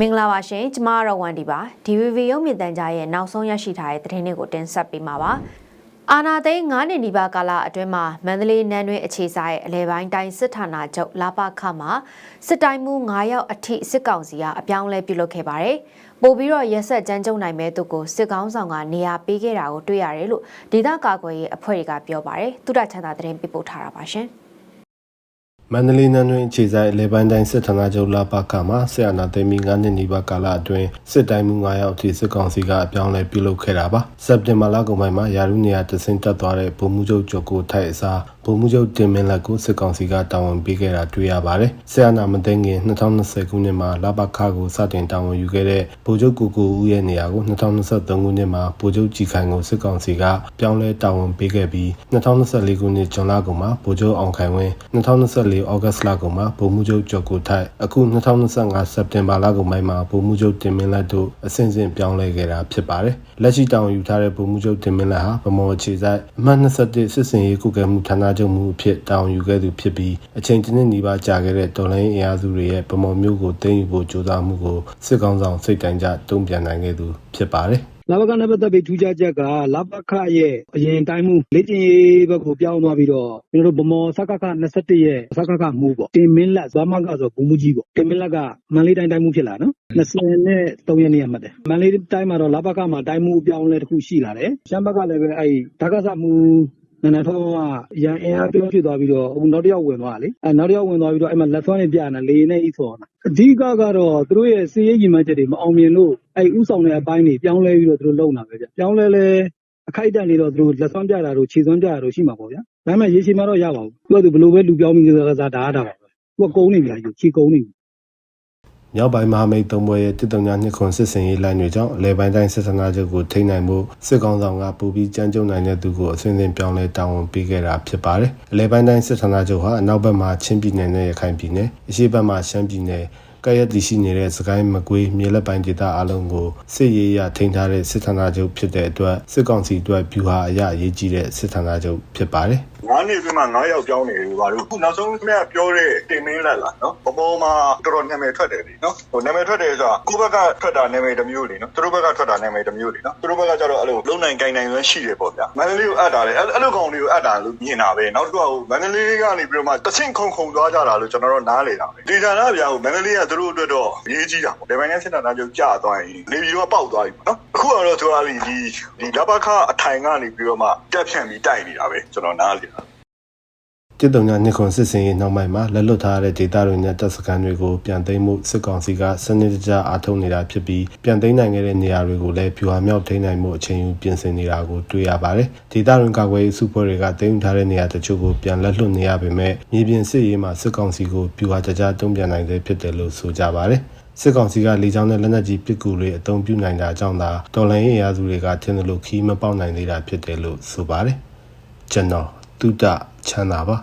မင်္ဂလာပါရှင်ကျမကတော့ဝန်ဒီပါ DVV ရုပ်မြင်သံကြားရဲ့နောက်ဆုံးရရှိထားတဲ့သတင်းတွေကိုတင်ဆက်ပေးမှာပါအာနာသိန်း9နှစ်နီးပါးကာလအတွင်းမှာမန္တလေးနန်းတွင်အခြေဆိုင်အလဲပိုင်းတိုင်းစစ်ဌာနချုပ်လာပခမှာစစ်တိုင်းမှု9ယောက်အထိစစ်ကောင်စီကအပြောင်းလဲပြုလုပ်ခဲ့ပါတယ်။ပို့ပြီးတော့ရက်ဆက်ကြမ်းကြုတ်နိုင်မဲ့သူကိုစစ်ကောင်းဆောင်ကနေရာပေးခဲ့တာကိုတွေ့ရတယ်လို့ဒေသကာကွယ်ရေးအဖွဲ့တွေကပြောပါတယ်။သူဒချန်တာသတင်းပေးပို့ထားတာပါရှင်။ မန္တလေးနန်းတွင်အခြေဆိုင်လေပိုင်းတိုင်းစစ်ဌာနချုပ်လာပါကမှာဆရာနာသိမ်းပြီး9နှစ်နီးပါးကာလအတွင်းစစ်တိုင်းမှု9ယောက်အထိစစ်ကောင်စီကအပြောင်းလဲပြုလုပ်ခဲ့တာပါစက်တင်ဘာလကုန်ပိုင်းမှာယာရုနေရာတဆင့်တက်သွားတဲ့ဗိုလ်မှူးချုပ်ကျော်ကိုထိုက်အစား ဗိုလ်မှူးချုပ်တင်မင်းလက်ကိုစစ်ကောင်စီကတာဝန်ပေးခဲ့တာတွေ့ရပါတယ်ဆရာနာမသိမ်းခင်2020ခုနှစ်မှာလာပါခကိုစတင်တာဝန်ယူခဲ့တဲ့ဗိုလ်ချုပ်ကိုကိုဦးရဲ့နေရာကို2023ခုနှစ်မှာဗိုလ်ချုပ်ကြည်ခိုင်ကိုစစ်ကောင်စီကပြောင်းလဲတာဝန်ပေးခဲ့ပြီး2024ခုနှစ်ဇွန်လကုန်မှာဗိုလ်ချုပ်အောင်ခိုင်ဝင်း2024ဩဂတ်လကုန်မှာဗိုလ်မှူးချုပ်ကျော်ကိုထိုက်အခု2025စက်တင်ဘာလကုန်ပိုင်းမှာဗိုလ်မှူးချုပ်တင်မင်းလက်တို့အစဉ်စဉ်ပြောင်းလဲခဲ့တာဖြစ်ပါတယ် လက်ရှိတာဝန်ယူထားတဲ့ဗိုလ်မှူးချုပ်တင်မင်းလက်ဟာဗမော်အခြေဆိုင်အမှတ်21စစ်စင်ရေးကုကဲမှုဌာနချုပ်မှုအဖြစ်တာဝန်ယူခဲ့သူဖြစ်ပြီးအချိန်တစ်နှစ်နီးပါးကြာခဲ့တဲ့တော်လိုင်းအင်အားစုတွေရဲ့ဗမော်မျိုးကိုသိမ်းယူဖို့ကြိုးစားမှုကိုစစ်ကောင်ဆောင်စိတ်တိုင်းကြတုံ့ပြန်နိုင်ခဲ့သူဖြစ်ပါတယ် လာဘကနဲ့ပတ်သက်ပြီး ထူးခြားချက်ကလာဘခရဲ့ အရင်တိုင်းမှုလေ့ကျင့်ရေးဘက်ကို ပြောင်းသွားပြီးတော့ ကျွန်တော်တို့ဗမော် စကခ21ရဲ့ စကခမှုပေါ့ တင်မင်းလက်ဇွာမကဆိုဘုံမူကြီးပေါ့ တင်မင်းလက်က မန္တလေးတိုင်း တိုင်းမှုဖြစ်လာနော်20နဲ့3ရက်နေ့က မှတ်တယ် မန္တလေးတိုင်းမှာတော့လာဘကမှာ တိုင်းမှုအပြောင်းလဲတစ်ခုရှိလာတယ် ရှမ်းဘက်ကလည်းပဲအဲ့ဓာတ်ကဆမှု နန္ဒထောကရန်အင်အားပြောင်းဖြစ်သွားပြီးတော့ အခုနောက်တစ်ယောက်ဝင်သွားတာလေအဲနောက်တစ်ယောက်ဝင်သွားပြီးတော့အဲ့မှာလက်သွမ်းနေပြနေတာ လေနဲ့ဤဆော်တာ အဓိကကတော့ သူတို့ရဲ့စီးရေးညီမချက်တွေ မအောင်မြင်လို့ အဲ့ဥဆောင်တဲ့အပိုင်းတွေ ပြောင်းလဲပြီးတော့ သူတို့လုံတာပဲဗျပြောင်းလဲလဲအခိုက်အတန့်နေတော့ သူတို့လက်သွမ်းပြတာတို့ ခြေသွမ်းပြတာတို့ ရှိမှာပေါ့ဗျာ ဒါပေမဲ့ ရေရှည်မှာတော့ရပါဘူး သူကသူ ဘယ်လိုပဲ လူပြောင်းပြီးကစားဒါအားတာပါပဲသူကကုန်းနေပြီလားခြေကုန်းနေပြီ မြောက်ပိုင်းမဟာမိတ်သုံးဘွဲရဲ့တစ်တုံညာနှစ်ခွန်စစ်စင်ရေးလိုင်းတွေကြောင့်အလဲပိုင်းတိုင်းစစ်ဌာနချုပ်ကိုထိန်းနိုင်မှုစစ်ကောင်ဆောင်ကပူပြီးကြမ်းကြုတ်နိုင်တဲ့သူကိုအစဉ်စဉ်ပြောင်းလဲတာဝန်ပေးခဲ့တာဖြစ်ပါတယ်။အလဲပိုင်းတိုင်းစစ်ဌာနချုပ်ဟာအနောက်ဘက်မှာချင်းပြည်နယ်နဲ့ရခိုင်ပြည်နယ်အရှေ့ဘက်မှာရှမ်းပြည်နယ်ကရတည်ရှိနေတဲ့စကိုင်းမကွေးမြေလက်ပိုင်းဒေသအလုံးကိုစစ်ရေးရထိန်းထားတဲ့စစ်ဌာနချုပ်ဖြစ်တဲ့အတွက်စစ်ကောင်စီအတွက်ဗျူဟာအရအရေးကြီးတဲ့စစ်ဌာနချုပ်ဖြစ်ပါတယ်။ ငါးနှစ်အတွင်းမှာ9ယောက်ပြောင်းနေတယ်ဘာလို့ခုနောက်ဆုံးခင်ဗျာပြောတဲ့တင်မင်းလက်လာနော်ဘပေါ်မှာတော်တော်နာမည်ထွက်တယ်လीနော်ဟိုနာမည်ထွက်တယ်ဆိုတာကိုယ့်ဘက်ကထွက်တာနာမည်တစ်မျိုးလीနော်သူတို့ဘက်ကထွက်တာနာမည်တစ်မျိုးလीနော်သူတို့ဘက်ကကျတော့အဲ့လိုလုံနိုင်ကိုင်နိုင်လွန်းရှိတယ်ပေါ့ဗျာမန္တလေးကိုအပ်တာလေအဲ့အဲ့လိုကောင်လေးကိုအပ်တာလို့မြင်တာပဲနောက်တစ်ခုကဟိုမန္တလေးကနေပြီးတော့မှတချင်းခုံခုံသွားကြတာလို့ကျွန်တော်တို့နားလေတာပဲဒီဌာနဗျာဟိုမန္တလေးကသူတို့အတွက်တော့အရေးကြီးတာပေါ့ဒီပိုင်းနဲ့စစ်တပ်သားချုပ်ကြာသွားရင်နေပြီးတော့ပေါက်သွားပြီပေါ့နော် အခုကတော့သူကဒီဒီလဘခအထိုင်ကနေပြီးတော့မှတက်ဖြန့်ပြီးတိုက်နေတာပဲကျွန်တော်နားလေတာတစ်တုံညာနှစ်ခွန်စစ်စင်ရေးနောက်ပိုင်းမှာလက်လွတ်ထားတဲ့ဒေတာတွေနဲ့တပ်စခန်းတွေကိုပြန်သိမ်းမှုစစ်ကောင်စီကစနစ်တကျအားထုတ်နေတာဖြစ်ပြီးပြန်သိမ်းနိုင်ခဲ့တဲ့နေရာတွေကိုလည်းဖြူဟာမြောက်ထိန်းနိုင်မှုအချိန်ယူပြင်ဆင်နေတာကိုတွေ့ရပါတယ်။ဒေတာရင်ကာကွယ်ရေးစုဖွဲ့တွေကသိမ်းထားတဲ့နေရာတချို့ကိုပြန်လက်လွတ်နေရပေမဲ့မြေပြင်စစ်ရေးမှာစစ်ကောင်စီကိုဖြူဟာတကြတုံ့ပြန်နိုင်သေးဖြစ်တယ်လို့ဆိုကြပါတယ်။ စစ်ကောင်စီကလေကြောင်းနဲ့လက်နက်ကြီးပစ်ကူတွေအုံပြုနိုင်တာကြောင့်သာတော်လိုင်းရေးအရာစုတွေကထင်သလိုခီးမပေါက်နိုင်သေးတာဖြစ်တယ်လို့ဆိုပါတယ်။ကျွန်တော်တုဒ္ဒချမ်းသာပါ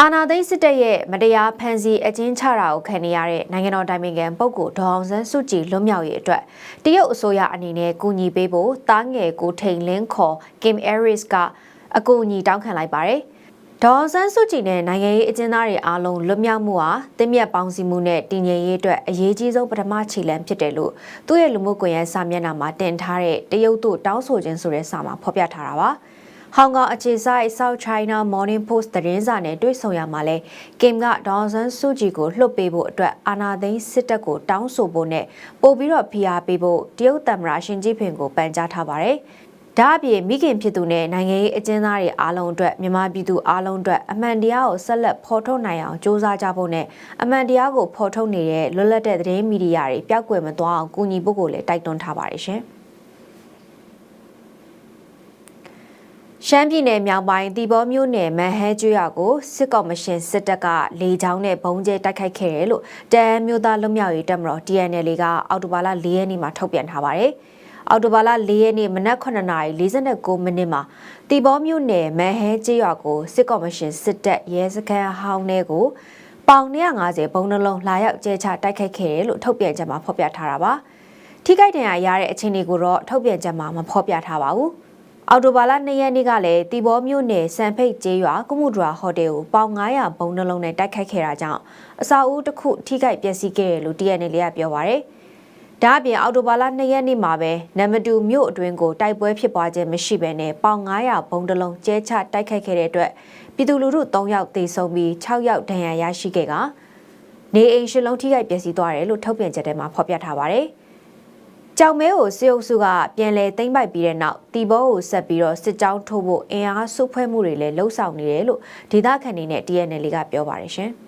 အာနာသိန်းစစ်တပ်ရဲ့မတရားဖမ်းဆီးအကျဉ်းချတာကိုခံနေရတဲ့နိုင်ငံတော်တိုင်ပင်ခံပုဂ္ဂိုလ်ဒေါအောင်ဆန်းစုကြည်လွတ်မြောက်ရေးအတွက်တရုတ်အစိုးရအနေနဲ့ကူညီပေးဖို့တားငယ်ကိုထိန်လင်းခေါ် Kim Aris ကအကူအညီတောင်းခံလိုက်ပါတယ်။ ဒေါအောင်ဆန်းစုကြည်နဲ့နိုင်ငံရေးအကျဉ်းသားတွေအားလုံးလွတ်မြောက်မှုဟာတင်းမြတ်ပေါင်းစည်းမှုနဲ့တည်ငြိမ်ရေးအတွက်အရေးကြီးဆုံးပထမခြေလှမ်းဖြစ်တယ်လို့သူ့ရဲ့လူမှုကွန်ရက်စာမျက်နှာမှာတင်ထားတဲ့တရုတ်တို့တောင်းဆိုခြင်းဆိုတဲ့စာမှာဖော်ပြထားတာပါ။ဟောင်ကောင်အခြေစိုက် South China Morning Post သတင်းစာနဲ့တွေ့ဆုံရမှာလဲကင်ကဒေါန်ဆန်းစုကြည်ကိုလွှတ်ပေးဖို့အတွက်အာဏာသိမ်းစစ်တပ်ကိုတောင်းဆိုဖို့နဲ့ပို့ပြီးတော့ဖိအားပေးဖို့တရုတ်သမ္မတရှင်ကြီးဖင်ကိုပန်ကြားထားပါတယ်။ ဒါအပြင်မိခင်ဖြစ်သူနဲ့နိုင်ငံရေးအကျဉ်းသားတွေအားလုံးအတွက်မြန်မာပြည်သူအားလုံးအတွက်အမှန်တရားကိုဆက်လက်ဖော်ထုတ်နိုင်အောင်စ조사ကြဖို့နဲ့အမှန်တရားကိုဖော်ထုတ်နေတဲ့လွတ်လပ်တဲ့သတင်းမီဒီယာတွေပျောက်ကွယ်မသွားအောင်ကူညီဖို့ကိုလည်းတိုက်တွန်းထားပါတယ်ရှင်။ရှမ်းပြည်နယ်မြောက်ပိုင်းတီဘောမြို့နယ်မန်ဟဲကျွော်ကိုစစ်ကော်မရှင်စစ်တပ်ကလေကြောင်းနဲ့ဘုံကျဲတိုက်ခိုက်ခဲ့တယ်လို့တအန်းမျိုးသားလွတ်မြောက်ရေးတပ်မတော် TNL ကအော်တိုဘာလ၄ရက်နေ့မှာထုတ်ပြန်ထားပါတယ်။ အော်တိုဘာလ၄ရက်နေ့မနက်9:49မိနစ်မှာတီဘောမြို့နယ်မန်ဟဲကျွော်ကိုစစ်ကော်မရှင်စစ်တပ်ရဲစခန်းဟောင်းထဲကိုပေါင်150ဘုံနှလုံးလာရောက်ကျဲချတိုက်ခိုက်ခဲ့တယ်လို့ထုတ်ပြန်ချက်မှာဖော်ပြထားတာပါ။ထိခိုက်ဒဏ်ရာရတဲ့အခြေအနေကိုတော့ထုတ်ပြန်ချက်မှာမဖော်ပြထားပါဘူး။အော်တိုဘာလ2ရက်နေ့ကလည်းတီဘောမြို့နယ်စံဖိတ်ကျေးရွာကုမှုဒရာဟိုတယ်ကိုပေါင်900ဘုံနှလုံးနဲ့တိုက်ခိုက်ခဲ့တာကြောင့်အစာအုပ်တစ်ခုထိခိုက်ပျက်စီးခဲ့တယ်လို့ TNL ကပြောပါရယ်။ ဒါအပြင်အော်တိုဘာလ2ရက်နေ့မှာပဲနံပါတ်2မြို့အတွင်းကိုတိုက်ပွဲဖြစ်ပွားခြင်းမရှိဘဲနဲ့ပေါင်900ဘုံတစ်လုံးကျဲချတိုက်ခိုက်ခဲ့တဲ့အတွက်ပြည်သူလူထု3ယောက်သေဆုံးပြီး6ယောက်ဒဏ်ရာရရှိခဲ့ကနေအိမ်ရှစ်လုံးထိခိုက်ပျက်စီးသွားတယ်လို့ထုတ်ပြန်ချက်ထဲမှာဖော်ပြထားပါတယ်။ကြောင်မဲကိုစစ်အုပ်စုကပြန်လည်သိမ်းပိုက်ပြီးတဲ့နောက်တီဘောကိုဆက်ပြီးတော့စစ်ကြောင်းထိုးဖို့အင်အားစုဖွဲ့မှုတွေလည်းလှုံ့ဆော်နေတယ်လို့ဒေသခံတွေနဲ့ TNL ကပြောပါတယ်ရှင်။